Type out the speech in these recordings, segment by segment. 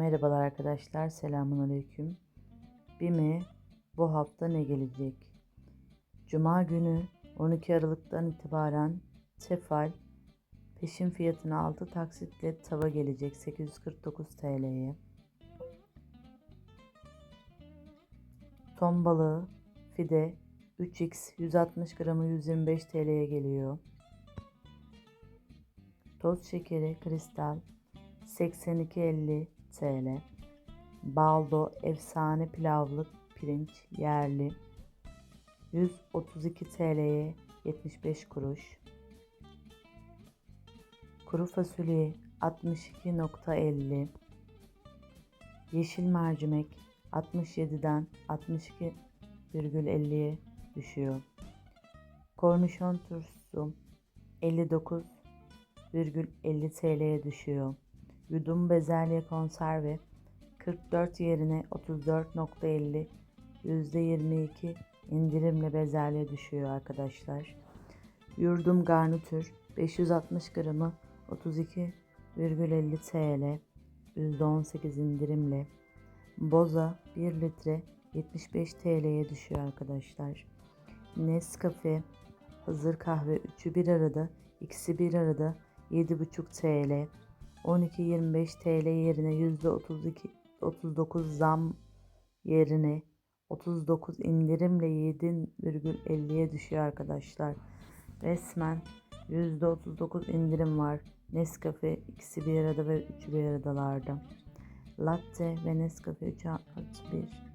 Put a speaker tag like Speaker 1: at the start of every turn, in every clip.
Speaker 1: Merhabalar arkadaşlar, selamun aleyküm. BİM'e bu hafta ne gelecek? Cuma günü 12 Aralık'tan itibaren Tefal peşin fiyatına 6 taksitle tava gelecek 849 TL'ye. Ton balığı fide 3x 160 gramı 125 TL'ye geliyor. Toz şekeri kristal 82.50 TL. Baldo efsane pilavlık pirinç yerli 132 TL'ye 75 kuruş. Kuru fasulye 62.50 Yeşil mercimek 67'den 62,50'ye düşüyor. Kornişon turşusu 59,50 TL'ye düşüyor. Yudum bezelye konserve 44 yerine 34.50 %22 indirimle bezelye düşüyor arkadaşlar. Yurdum garnitür 560 gramı 32,50 TL %18 indirimle. Boza 1 litre 75 TL'ye düşüyor arkadaşlar. Nescafe hazır kahve 3'ü bir arada ikisi bir arada 7,5 TL 12.25 TL yerine %32 39 zam yerine 39 indirimle 7,50'ye düşüyor arkadaşlar. Resmen %39 indirim var. Nescafe ikisi bir arada ve üçü bir aradalarda. Latte ve Nescafe 3 artı 1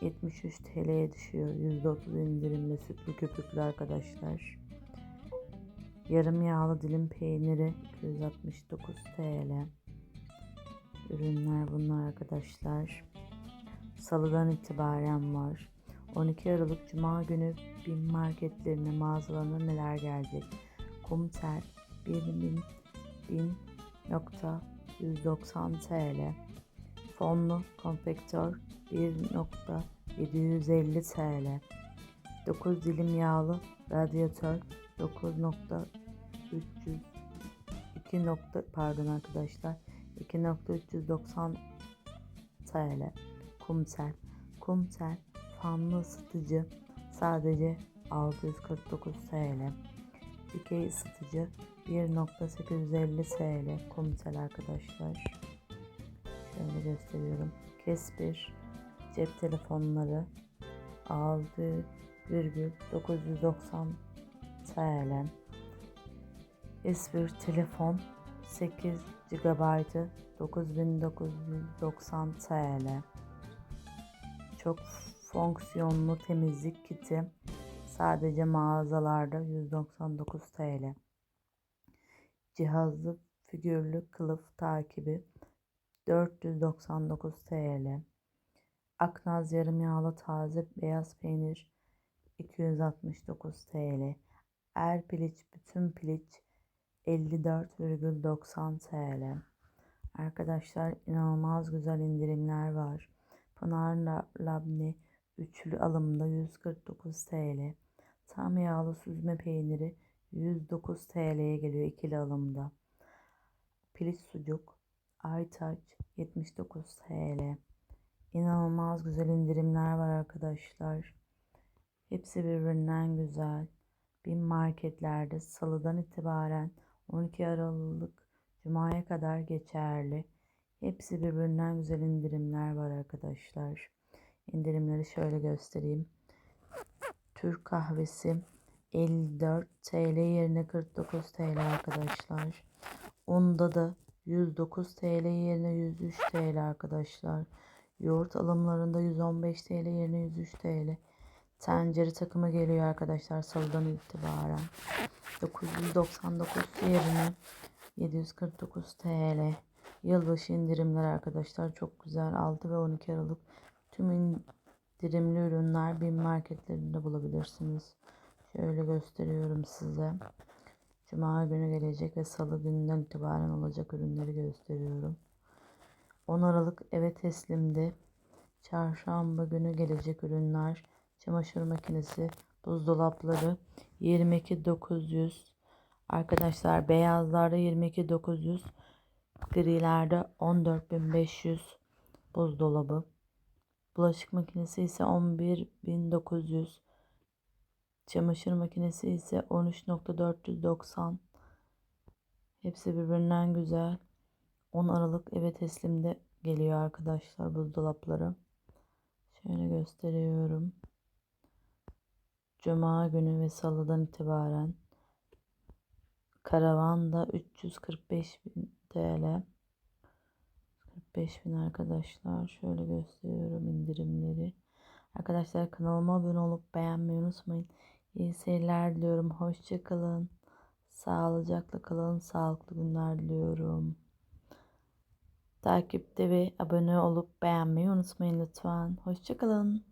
Speaker 1: 73 TL'ye düşüyor. %30 indirimle sütlü köpüklü arkadaşlar. Yarım yağlı dilim peyniri 269 TL. Ürünler bunlar arkadaşlar. Salıdan itibaren var. 12 Aralık Cuma günü bin marketlerine mağazalarına neler gelecek? Kumtel 1000 bin nokta 190 TL. Fonlu konfektör 1.750 TL. 9 dilim yağlı radyatör 9.300 2 nokta pardon arkadaşlar 2.390 TL. Kumsel kumsel fanlı ısıtıcı sadece 649 TL. Dikey ısıtıcı 1.850 TL. Kumsel arkadaşlar. Şöyle gösteriyorum. Kesper cep telefonları 6,990 TL. S1 telefon 8 GB 9990 TL. Çok fonksiyonlu temizlik kiti sadece mağazalarda 199 TL. Cihazlı figürlü kılıf takibi 499 TL. Aknaz yarım yağlı taze beyaz peynir 269 TL. Er piliç bütün piliç 54,90 TL. Arkadaşlar inanılmaz güzel indirimler var. Pınar Labne üçlü alımda 149 TL. Tam yağlı süzme peyniri 109 TL'ye geliyor ikili alımda. Piliç sucuk Aytaç 79 TL. İnanılmaz güzel indirimler var arkadaşlar. Hepsi birbirinden güzel. Bin marketlerde salıdan itibaren 12 Aralık Cuma'ya kadar geçerli. Hepsi birbirinden güzel indirimler var arkadaşlar. İndirimleri şöyle göstereyim. Türk kahvesi 54 TL yerine 49 TL arkadaşlar. Onda da 109 TL yerine 103 TL arkadaşlar. Yoğurt alımlarında 115 TL yerine 103 TL. Tencere takımı geliyor arkadaşlar salıdan itibaren. 999 yerine 749 TL. Yılbaşı indirimler arkadaşlar çok güzel. 6 ve 12 Aralık tüm indirimli ürünler bin marketlerinde bulabilirsiniz. Şöyle gösteriyorum size. Cuma günü gelecek ve salı gününden itibaren olacak ürünleri gösteriyorum. 10 Aralık eve teslimde. Çarşamba günü gelecek ürünler. Çamaşır makinesi, buzdolapları 22.900. Arkadaşlar beyazlarda 22.900. Grilerde 14.500 buzdolabı. Bulaşık makinesi ise 11.900. Çamaşır makinesi ise 13.490. Hepsi birbirinden güzel. 10 Aralık eve teslimde geliyor arkadaşlar buzdolapları. Şöyle gösteriyorum. Cuma günü ve salıdan itibaren karavanda 345 bin TL. 45 bin arkadaşlar. Şöyle gösteriyorum indirimleri. Arkadaşlar kanalıma abone olup beğenmeyi unutmayın. İyi seyirler diliyorum. Hoşçakalın. Sağlıcakla kalın. Sağlıklı günler diliyorum. Takipte ve abone olup beğenmeyi unutmayın lütfen. Hoşçakalın.